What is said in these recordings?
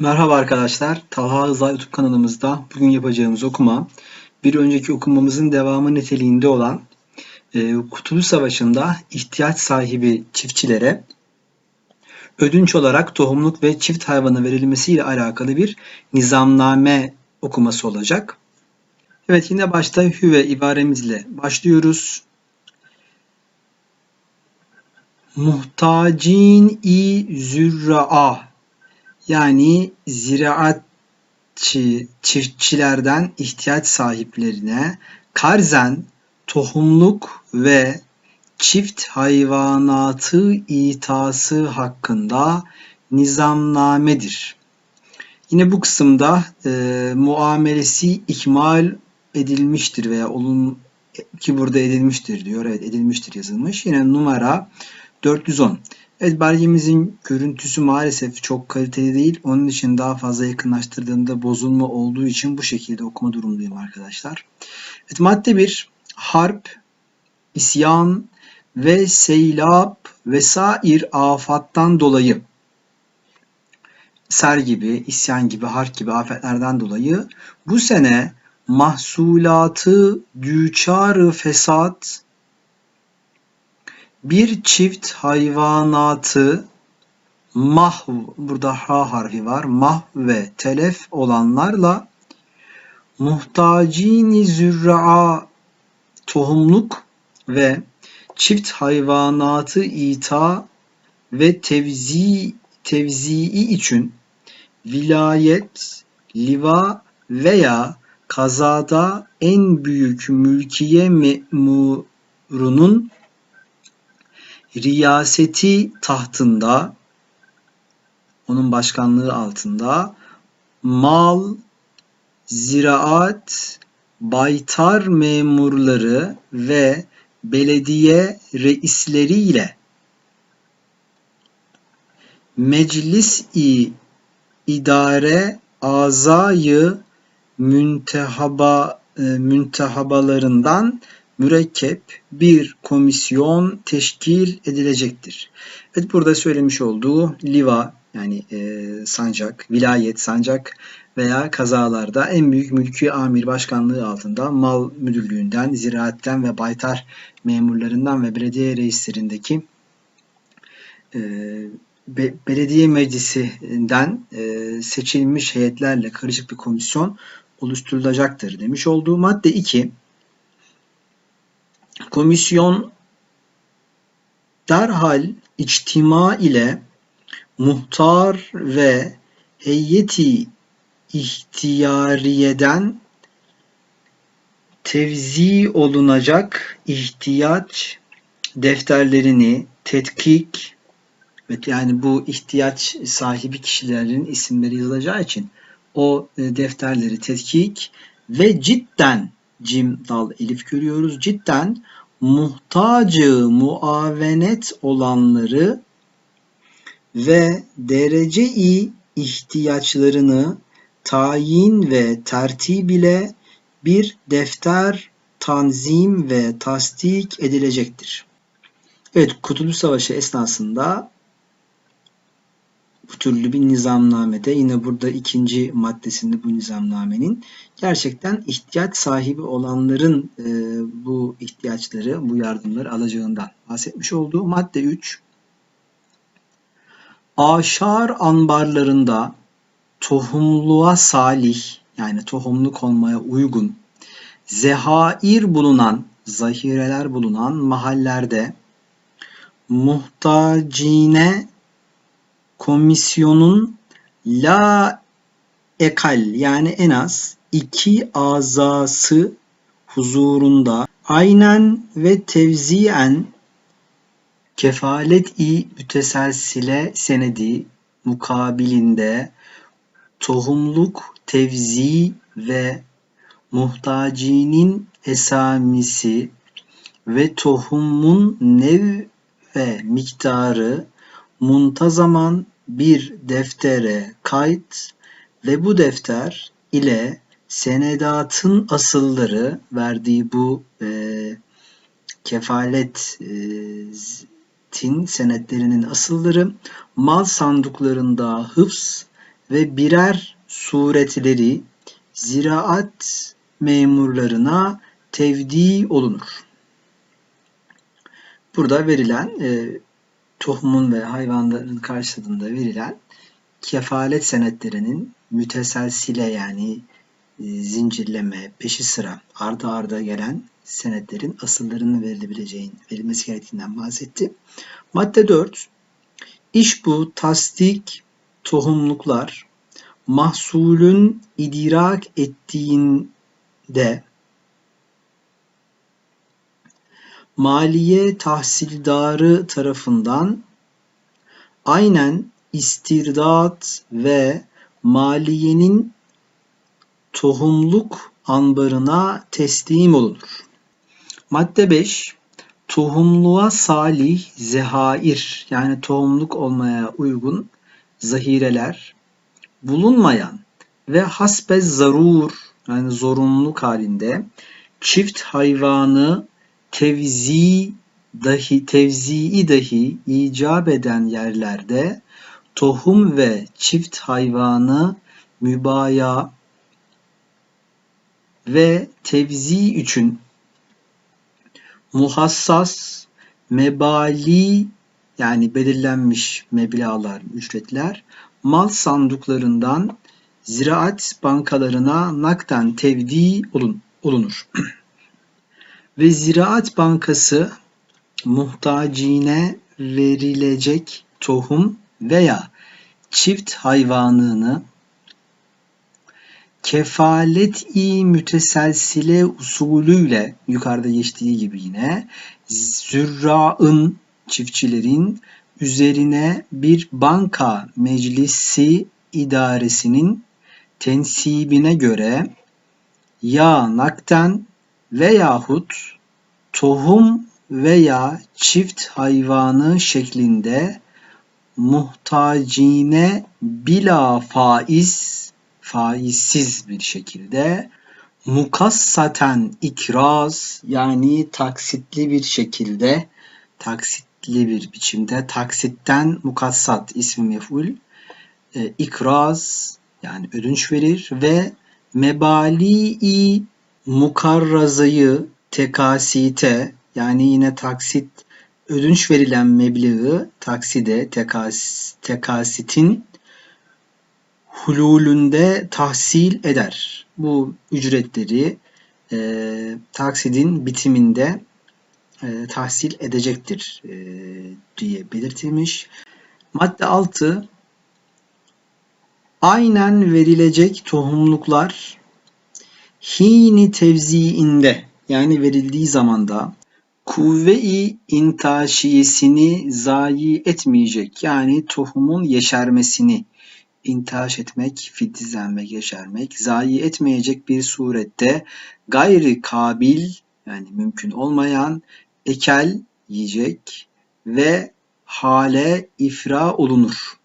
Merhaba arkadaşlar. Talha Rıza YouTube kanalımızda bugün yapacağımız okuma bir önceki okumamızın devamı niteliğinde olan e, Kurtuluş Savaşı'nda ihtiyaç sahibi çiftçilere ödünç olarak tohumluk ve çift hayvanı verilmesiyle alakalı bir nizamname okuması olacak. Evet yine başta hüve ibaremizle başlıyoruz. Muhtacin i zürra'a yani ziraatçı çiftçilerden ihtiyaç sahiplerine karzen tohumluk ve çift hayvanatı itası hakkında nizamnamedir. Yine bu kısımda e, muamelesi ikmal edilmiştir veya olun ki burada edilmiştir diyor. Evet edilmiştir yazılmış. Yine numara 410. Evet belgemizin görüntüsü maalesef çok kaliteli değil. Onun için daha fazla yakınlaştırdığımda bozulma olduğu için bu şekilde okuma durumundayım arkadaşlar. Evet madde 1. Harp, isyan ve seylap vesair afattan dolayı ser gibi, isyan gibi, harp gibi afetlerden dolayı bu sene mahsulatı düçarı fesat bir çift hayvanatı mahv burada ha harfi var mahv ve telef olanlarla muhtacini zürra'a tohumluk ve çift hayvanatı ita ve tevzi tevzii için vilayet, liva veya kazada en büyük mülkiye memurunun riyaseti tahtında onun başkanlığı altında mal, ziraat, baytar memurları ve belediye reisleriyle meclis-i idare azayı müntehaba, e, müntehabalarından mürekkep bir komisyon teşkil edilecektir. Evet burada söylemiş olduğu liva yani e, sancak, vilayet, sancak veya kazalarda en büyük mülki amir başkanlığı altında mal müdürlüğünden, ziraatten ve baytar memurlarından ve belediye reislerindeki e, be, belediye meclisinden e, seçilmiş heyetlerle karışık bir komisyon oluşturulacaktır demiş olduğu madde 2 Komisyon derhal içtima ile muhtar ve heyeti ihtiyariyeden tevzi olunacak ihtiyaç defterlerini tetkik evet yani bu ihtiyaç sahibi kişilerin isimleri yazılacağı için o e, defterleri tetkik ve cidden cim dal elif görüyoruz. Cidden muhtacı muavenet olanları ve derece-i ihtiyaçlarını tayin ve tertib ile bir defter tanzim ve tasdik edilecektir. Evet, Kurtuluş Savaşı esnasında bu türlü bir nizamnamede yine burada ikinci maddesinde bu nizamnamenin gerçekten ihtiyaç sahibi olanların e, bu ihtiyaçları, bu yardımları alacağından bahsetmiş olduğu madde 3 aşar ambarlarında tohumluğa salih yani tohumluk olmaya uygun zehair bulunan zahireler bulunan mahallerde muhtacine komisyonun la ekal yani en az iki azası huzurunda aynen ve tevziyen kefalet-i müteselsile senedi mukabilinde tohumluk tevzi ve muhtacinin esamisi ve tohumun nev ve miktarı muntazaman bir deftere kayıt ve bu defter ile senedatın asılları verdiği bu e, kefaletin senetlerinin asılları mal sanduklarında hıfz ve birer suretleri ziraat memurlarına tevdi olunur. Burada verilen e, tohumun ve hayvanların karşılığında verilen kefalet senetlerinin müteselsile yani e, zincirleme, peşi sıra, arda arda gelen senetlerin asıllarının verilebileceğin, verilmesi gerektiğinden bahsetti. Madde 4. İş bu tasdik tohumluklar mahsulün idrak ettiğinde maliye tahsildarı tarafından aynen istirdat ve maliyenin tohumluk ambarına teslim olunur. Madde 5. Tohumluğa salih zehair yani tohumluk olmaya uygun zahireler bulunmayan ve hasbe zarur yani zorunluluk halinde çift hayvanı tevzi dahi tevzii dahi icap eden yerlerde tohum ve çift hayvanı mübaya ve tevzi için muhassas mebali yani belirlenmiş meblağlar, ücretler mal sandıklarından ziraat bankalarına nakden tevdi olun, olunur. Ve Ziraat Bankası muhtacine verilecek tohum veya çift hayvanını kefalet-i müteselsile usulüyle yukarıda geçtiği gibi yine zürra'ın çiftçilerin üzerine bir banka meclisi idaresinin tensibine göre ya nakten veyahut tohum veya çift hayvanı şeklinde muhtacine bila faiz faizsiz bir şekilde mukassaten ikraz yani taksitli bir şekilde taksitli bir biçimde taksitten mukassat ismi mef'ul e, ikraz yani ödünç verir ve mebali mukarrazayı tekasite yani yine taksit ödünç verilen meblağı takside tekas, tekasitin hululünde tahsil eder. Bu ücretleri e, taksidin bitiminde e, tahsil edecektir e, diye belirtilmiş. Madde 6 aynen verilecek tohumluklar hini tevziinde yani verildiği zamanda kuvve-i intaşiyesini zayi etmeyecek yani tohumun yeşermesini intaş etmek, filizlenmek, yeşermek, zayi etmeyecek bir surette gayri kabil yani mümkün olmayan ekel yiyecek ve hale ifra olunur.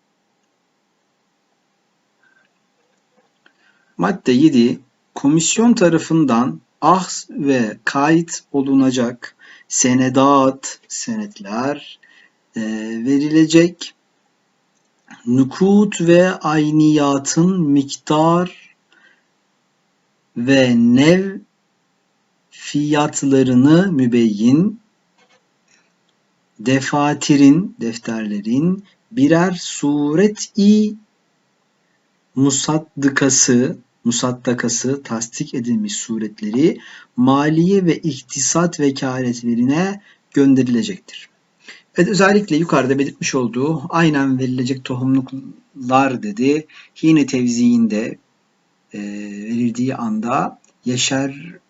Madde 7. Komisyon tarafından ahz ve kayıt olunacak senedat, senetler e, verilecek nukut ve ayniyatın miktar ve nev fiyatlarını mübeyyin, defatirin, defterlerin birer suret-i musaddıkası, musaddakası, tasdik edilmiş suretleri maliye ve iktisat vekaletlerine gönderilecektir. Evet özellikle yukarıda belirtmiş olduğu aynen verilecek tohumluklar dedi. Hine tevziinde e, verildiği anda yeşerme,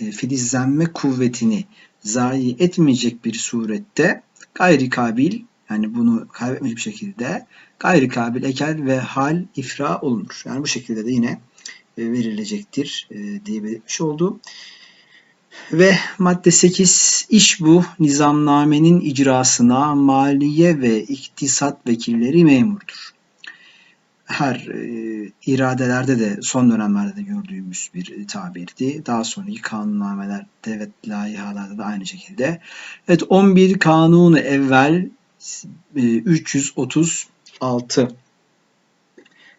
e, filizlenme kuvvetini zayi etmeyecek bir surette gayri kabil yani bunu kaybetmiş bir şekilde gayri kabil ekel ve hal ifra olunur. Yani bu şekilde de yine e, verilecektir e, diye belirtmiş oldu. Ve madde 8 iş bu nizamnamenin icrasına maliye ve iktisat vekilleri memurdur. Her e, iradelerde de son dönemlerde de gördüğümüz bir tabirdi. Daha sonraki kanunnameler, devlet layihalarda da aynı şekilde. Evet 11 kanunu evvel e, 336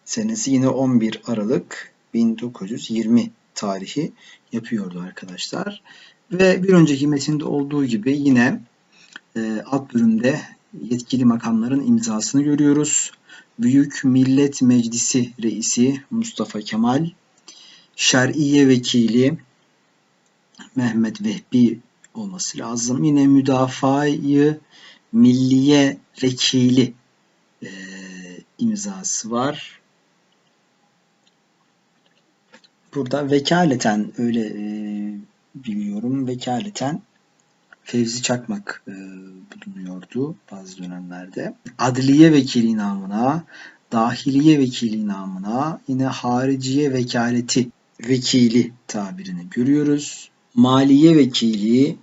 senesi yine 11 Aralık 1920 tarihi yapıyordu arkadaşlar. Ve bir önceki metinde olduğu gibi yine e, alt bölümde yetkili makamların imzasını görüyoruz. Büyük Millet Meclisi Reisi Mustafa Kemal, Şer'iye Vekili Mehmet Vehbi olması lazım. Yine Müdafaa-i Milliye Vekili imzası var. Burada vekaleten öyle e, biliyorum. Vekaleten Fevzi Çakmak e, bulunuyordu bazı dönemlerde. Adliye Vekili namına, Dahiliye Vekili namına, yine Hariciye Vekaleti Vekili tabirini görüyoruz. Maliye Vekili,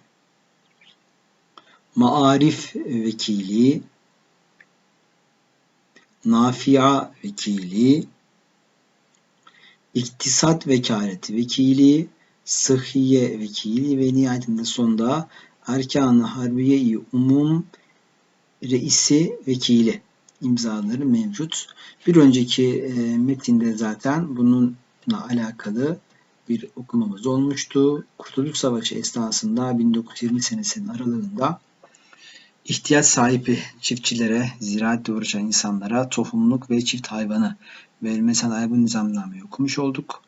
Maarif Vekili, Nafia Vekili, İktisat Vekaleti Vekili, Sıhhiye Vekili ve nihayetinde sonda Erkan-ı Harbiye-i Umum Reisi Vekili imzaları mevcut. Bir önceki e, metinde zaten bununla alakalı bir okumamız olmuştu. Kurtuluş Savaşı esnasında 1920 senesinin aralığında ihtiyaç sahibi çiftçilere, ziraatle uğraşan insanlara tohumluk ve çift hayvanı verilmesi dair bu nizamnameyi okumuş olduk.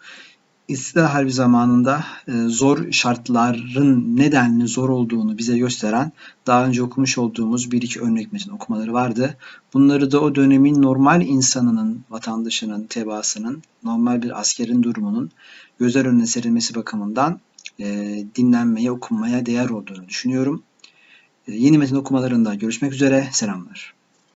İstiklal Harbi zamanında e, zor şartların nedenli zor olduğunu bize gösteren daha önce okumuş olduğumuz bir iki örnek metin okumaları vardı. Bunları da o dönemin normal insanının, vatandaşının, tebaasının, normal bir askerin durumunun gözler önüne serilmesi bakımından e, dinlenmeye, okunmaya değer olduğunu düşünüyorum. Yeni metin okumalarında görüşmek üzere. Selamlar.